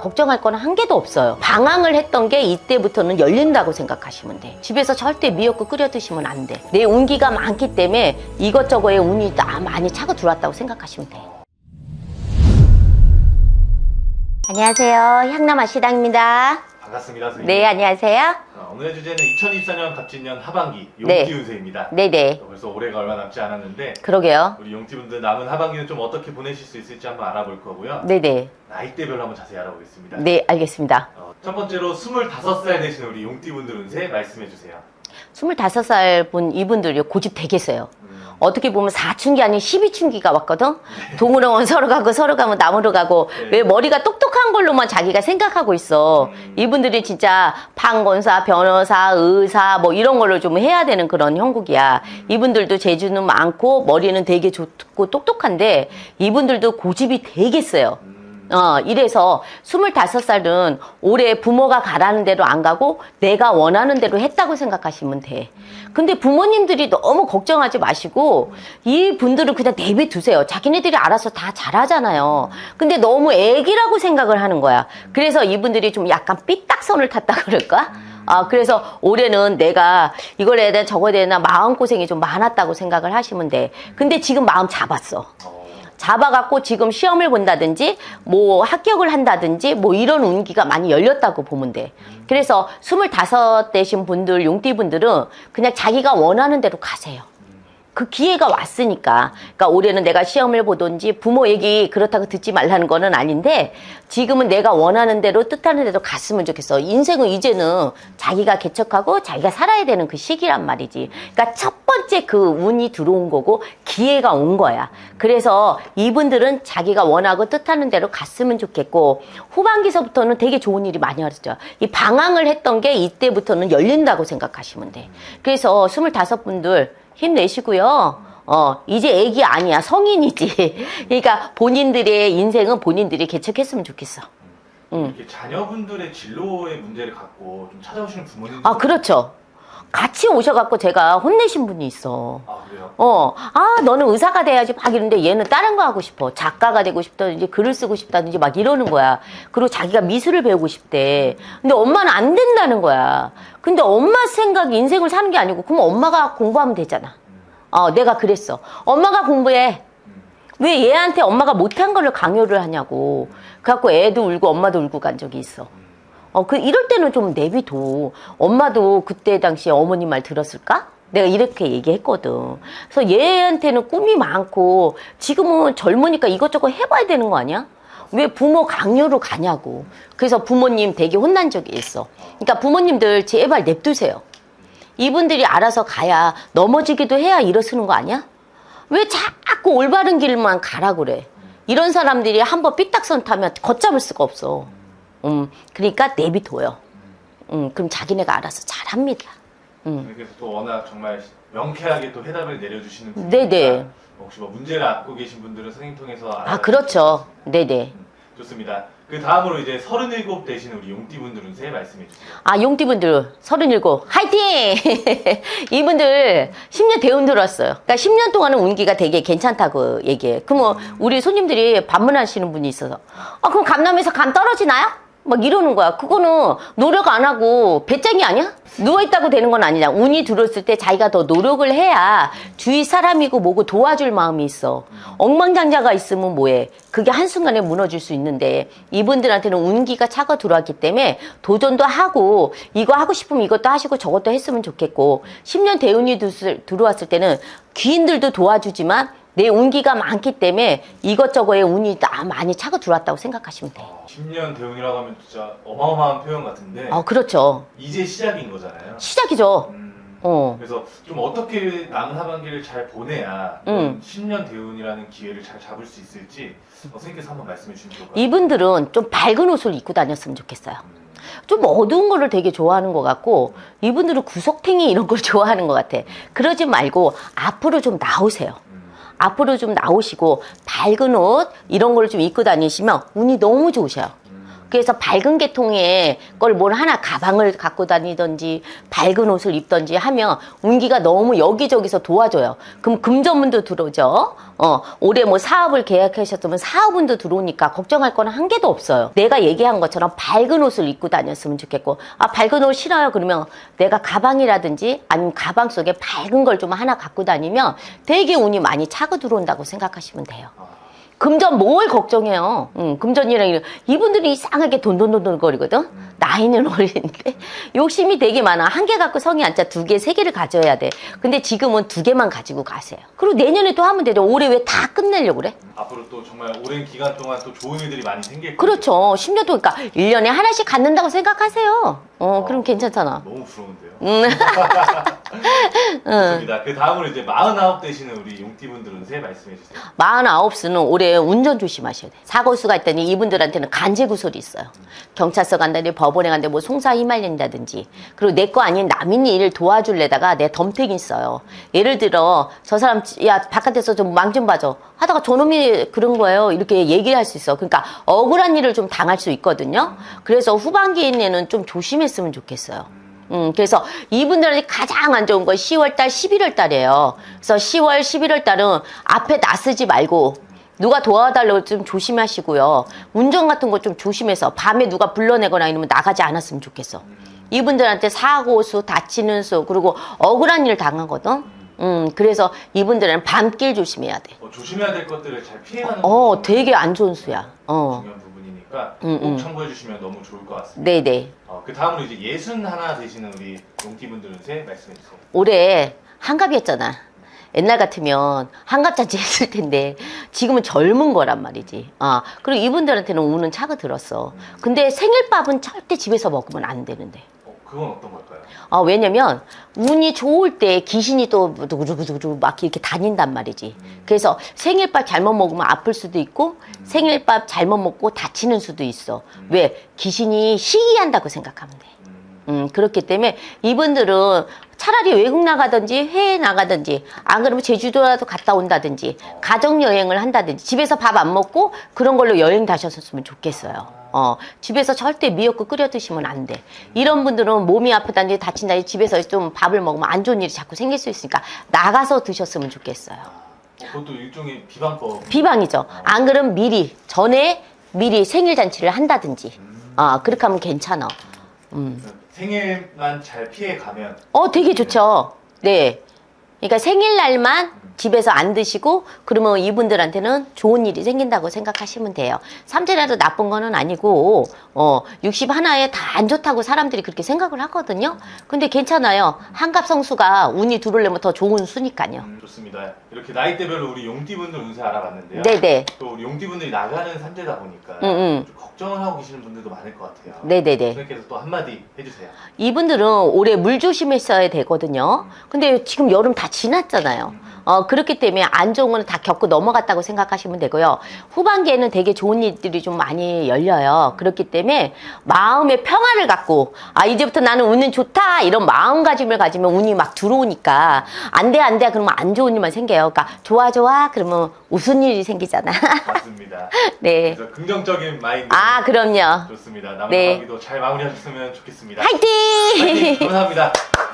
걱정할 건한 개도 없어요. 방황을 했던 게 이때부터는 열린다고 생각하시면 돼. 집에서 절대 미역국 끓여 드시면 안 돼. 내 운기가 많기 때문에 이것저것에 운이 다 많이 차고 들어왔다고 생각하시면 돼. 안녕하세요. 향남아 시당입니다. 반갑습니다, 선생님. 네, 안녕하세요. 어, 오늘의 주제는 2024년 갑진년 하반기 네. 용띠 운세입니다. 네네. 벌써 올해가 얼마 남지 않았는데 그러게요. 우리 용띠분들 남은 하반기는 좀 어떻게 보내실 수 있을지 한번 알아볼 거고요. 네네. 나이대별로 한번 자세히 알아보겠습니다. 네, 알겠습니다. 어, 첫 번째로 25살 되시는 우리 용띠분들 운세 말씀해 주세요. 25살 분 이분들이 고집 되겠어요. 음, 어떻게 보면 사춘기 아닌 12춘기가 왔거든? 동으로 오면 서로 가고 서로 가면 남으로 가고 네. 왜 머리가 똑똑한 걸로만 자기가 생각하고 있어. 음. 이분들이 진짜 판검사, 변호사, 의사 뭐 이런 걸로 좀 해야 되는 그런 형국이야. 이분들도 재주는 많고 머리는 되게 좋고 똑똑한데 이분들도 고집이 되게 세요. 음, 어, 이래서 25살은 올해 부모가 가라는 대로 안 가고 내가 원하는 대로 했다고 생각하시면 돼. 근데 부모님들이 너무 걱정하지 마시고 이 분들은 그냥 내비두세요. 자기네들이 알아서 다 잘하잖아요. 근데 너무 애기라고 생각을 하는 거야. 그래서 이분들이 좀 약간 삐딱선을 탔다 그럴까? 아, 그래서 올해는 내가 이걸 해야 되나 저거 해야 되나 마음고생이 좀 많았다고 생각을 하시면 돼. 근데 지금 마음 잡았어. 어, 잡아갖고 지금 시험을 본다든지 뭐 합격을 한다든지 뭐 이런 운기가 많이 열렸다고 보면 돼. 그래서 스물다섯 되신 분들, 용띠 분들은 그냥 자기가 원하는 대로 가세요. 그 기회가 왔으니까. 그러니까 올해는 내가 시험을 보든지 부모 얘기 그렇다고 듣지 말라는 거는 아닌데 지금은 내가 원하는 대로 뜻하는 대로 갔으면 좋겠어. 인생은 이제는 자기가 개척하고 자기가 살아야 되는 그 시기란 말이지. 그러니까 첫 번째 그 운이 들어온 거고 기회가 온 거야. 그래서 이분들은 자기가 원하고 뜻하는 대로 갔으면 좋겠고 후반기서부터는 되게 좋은 일이 많이 왔죠. 이 방황을 했던 게 이때부터는 열린다고 생각하시면 돼. 그래서 스물다섯 분들 힘내시고요. 어, 이제 애기 아니야. 성인이지. 그러니까 본인들의 인생은 본인들이 개척했으면 좋겠어. 음. 이렇게 자녀분들의 진로의 문제를 갖고 좀 찾아오시는 부모님들 아, 그렇죠. 같이 오셔갖고 제가 혼내신 분이 있어. 아 그래요? 어, 아, 너는 의사가 돼야지 막 이러는데 얘는 다른 거 하고 싶어. 작가가 되고 싶다든지 글을 쓰고 싶다든지 막 이러는 거야. 그리고 자기가 미술을 배우고 싶대. 근데 엄마는 안 된다는 거야. 근데 엄마 생각 인생을 사는 게 아니고 그럼 엄마가 공부하면 되잖아. 어, 내가 그랬어. 엄마가 공부해. 왜 얘한테 엄마가 못한 거를 강요를 하냐고. 그래갖고 애도 울고 엄마도 울고 간 적이 있어. 어, 그, 이럴 때는 좀 내비둬. 엄마도 그때 당시에 어머님 말 들었을까? 내가 이렇게 얘기했거든. 그래서 얘한테는 꿈이 많고, 지금은 젊으니까 이것저것 해봐야 되는 거 아니야? 왜 부모 강요로 가냐고. 그래서 부모님 되게 혼난 적이 있어. 그러니까 부모님들 제발 냅두세요. 이분들이 알아서 가야 넘어지기도 해야 일어서는 거 아니야? 왜 자꾸 올바른 길만 가라 그래? 이런 사람들이 한번 삐딱선 타면 걷잡을 수가 없어. 음, 그러니까 내비둬요. 음, 그럼 자기네가 알아서 잘 합니다. 음. 그래서 또 워낙 정말 명쾌하게 또 해답을 내려주시는 분이니까 네네. 혹시 뭐 문제를 안고 계신 분들은 선생님 통해서 아, 그렇죠. 수 네네. 음, 좋습니다. 그 다음으로 이제 37 되신 우리 용띠분들 운세 말씀해 주세요. 아, 용띠분들, 37, 화이팅! 이분들 10년 대운 들었어요. 그러니까 10년 동안은 운기가 되게 괜찮다고 얘기해. 그러면 우리 손님들이 반문하시는 분이 있어서, 아, 그럼 감남에서 감 떨어지나요? 막 이러는 거야. 그거는 노력 안 하고 배짱이 아니야? 누워있다고 되는 건 아니냐. 운이 들어왔을 때 자기가 더 노력을 해야 주위 사람이고 뭐고 도와줄 마음이 있어. 엉망장자가 있으면 뭐해. 그게 한순간에 무너질 수 있는데 이분들한테는 운기가 차고 들어왔기 때문에 도전도 하고 이거 하고 싶으면 이것도 하시고 저것도 했으면 좋겠고 10년 대운이 들- 들어왔을 때는 귀인들도 도와주지만 내 운기가 많기 때문에 이것저것에 운이 다 많이 차고 들어왔다고 생각하시면 돼. 어, 10년 대운이라고 하면 진짜 어마어마한 표현 같은데 아, 그렇죠. 이제 시작인 거잖아요. 시작이죠. 음, 어. 그래서 좀 어떻게 남은 하반기를 잘 보내야 음. 10년 대운이라는 기회를 잘 잡을 수 있을지 어, 선생님께서 한번 말씀해 주시면 좋을 것 같아요. 이분들은 좀 밝은 옷을 입고 다녔으면 좋겠어요. 음, 좀 어두운 거를 되게 좋아하는 것 같고, 이분들은 구석탱이 이런 걸 좋아하는 것 같아. 그러지 말고 앞으로 좀 나오세요. 음, 앞으로 좀 나오시고, 밝은 옷, 이런 걸 좀 입고 다니시면 운이 너무 좋으셔요. 음. 그래서 밝은 계통의 걸뭘 하나 가방을 갖고 다니든지 밝은 옷을 입든지 하면 운기가 너무 여기저기서 도와줘요. 그럼 금전문도 들어오죠. 어, 올해 뭐 사업을 계약하셨으면 사업운도 들어오니까 걱정할 거는 한 개도 없어요. 내가 얘기한 것처럼 밝은 옷을 입고 다녔으면 좋겠고, 아, 밝은 옷 싫어요. 그러면 내가 가방이라든지 아니면 가방 속에 밝은 걸 좀 하나 갖고 다니면 되게 운이 많이 차고 들어온다고 생각하시면 돼요. 아, 금전 뭘 걱정해요? 응, 금전이랑 이런 이분들이 이상하게 돈돈돈돈 거리거든. 나이는 어린데 욕심이 되게 많아. 한 개 갖고 성이 안 차. 두 개, 세 개를 가져야 돼. 근데 지금은 두 개만 가지고 가세요. 그리고 내년에 또 하면 되죠. 올해 왜 다 끝내려고 그래? 앞으로 또 정말 오랜 기간 동안 또 좋은 일들이 많이 생길 거예요. 그렇죠. 10년 동안 그러니까 1년에 하나씩 갖는다고 생각하세요. 어, 그럼 괜찮잖아. 너무 부러운데요. 음. 좋습니다. 그 다음으로 이제 49 되시는 우리 용띠분들은 새 말씀해 주세요. 49수는 올해 운전 조심하셔야 돼. 사고수가 있다니 이분들한테는 간제 구설이 있어요. 경찰서 간다니 법원에 간다니 뭐 송사 휘말린다든지. 그리고 내 거 아닌 남인이 일을 도와줄래다가 내 덤택이 있어요. 예를 들어 저 사람 야 바깥에서 좀 망 좀 봐줘. 하다가 저놈이 그런 거예요. 이렇게 얘기를 할 수 있어. 그러니까 억울한 일을 좀 당할 수 있거든요. 그래서 후반기에는 좀 조심했으면 좋겠어요. 음, 그래서 이분들한테 가장 안 좋은 건 10월달, 11월달이에요. 그래서 10월, 11월달은 앞에 나서지 말고 누가 도와달라고 좀 조심하시고요. 운전 같은 거 좀 조심해서 밤에 누가 불러내거나 이러면 나가지 않았으면 좋겠어. 이분들한테 사고 수, 다치는 수, 그리고 억울한 일 당하거든. 음, 그래서 이분들은 밤길 조심해야 돼. 어, 조심해야 될 것들을 잘 피해가는 어, 되게 안 좋은 수야. 어, 중요한 부분이 니까 음, 꼭 음. 참고해 주시면 너무 좋을 것 같습니다. 네네. 어, 그 다음으로 이제 예순 하나 되시는 우리 용띠분들은 새 말씀해 주세요. 올해 한갑이었잖아. 옛날 같으면 한갑잔치 했을 텐데 지금은 젊은 거란 말이지. 아 그리고 이분들한테는 우는 차가 들었어. 근데 생일밥은 절대 집에서 먹으면 안 되는데. 어, 그건 어떤 걸까요? 아 왜냐면 운이 좋을 때 귀신이 또 두구두구두구 막 이렇게 다닌단 말이지. 그래서 생일밥 잘못 먹으면 아플 수도 있고 생일밥 잘못 먹고 다치는 수도 있어. 왜 귀신이 시기한다고 생각하면 돼. 음, 음, 그렇기 때문에 이분들은 차라리 외국 나가든지 해외 나가든지 안 그러면 제주도라도 갔다 온다든지 가족 여행을 한다든지 집에서 밥 안 먹고 그런 걸로 여행 다셨으면 좋겠어요. 어, 집에서 절대 미역국 끓여 드시면 안 돼. 이런 분들은 몸이 아프다든지 다친다든지 집에서 좀 밥을 먹으면 안 좋은 일이 자꾸 생길 수 있으니까 나가서 드셨으면 좋겠어요. 아, 어, 그것도 일종의 비방법. 비방이죠. 안 그러면 미리 전에 미리 생일 잔치를 한다든지. 음, 아, 그렇게 하면 괜찮아. 음. 생일만 잘 피해 가면 어, 되게 좋죠. 네. 그러니까 생일날만 집에서 안 드시고 그러면 이분들한테는 좋은 일이 생긴다고 생각하시면 돼요. 삼재라도 나쁜 거는 아니고 어, 60 하나에 다 안 좋다고 사람들이 그렇게 생각을 하거든요. 근데 괜찮아요. 한갑 성수가 운이 들어오려면 더 좋은 수니까요. 음, 좋습니다. 이렇게 나이대별로 우리 용띠분들 운세 알아봤는데요. 네네. 또 우리 용띠분들이 나가는 삼재다 보니까 응, 응. 좀 걱정을 하고 계시는 분들도 많을 것 같아요. 네네네. 선생님께서 또 한마디 해주세요. 이분들은 올해 물 조심했어야 되거든요. 근데 지금 여름 다 지났잖아요. 어, 그렇기 때문에 안 좋은 거는 다 겪고 넘어갔다고 생각하시면 되고요. 후반기에는 되게 좋은 일들이 좀 많이 열려요. 그렇기 때문에 마음의 평화를 갖고, 아, 이제부터 나는 운은 좋다! 이런 마음가짐을 가지면 운이 막 들어오니까, 안 돼, 안 돼! 그러면 안 좋은 일만 생겨요. 그러니까, 좋아, 좋아! 그러면 웃은 일이 생기잖아. 맞습니다. 네. 그래서 긍정적인 마인드 아, 그럼요. 좋습니다. 남은 네. 하기도 잘 마무리하셨으면 좋겠습니다. 화이팅! 화이팅! 감사합니다.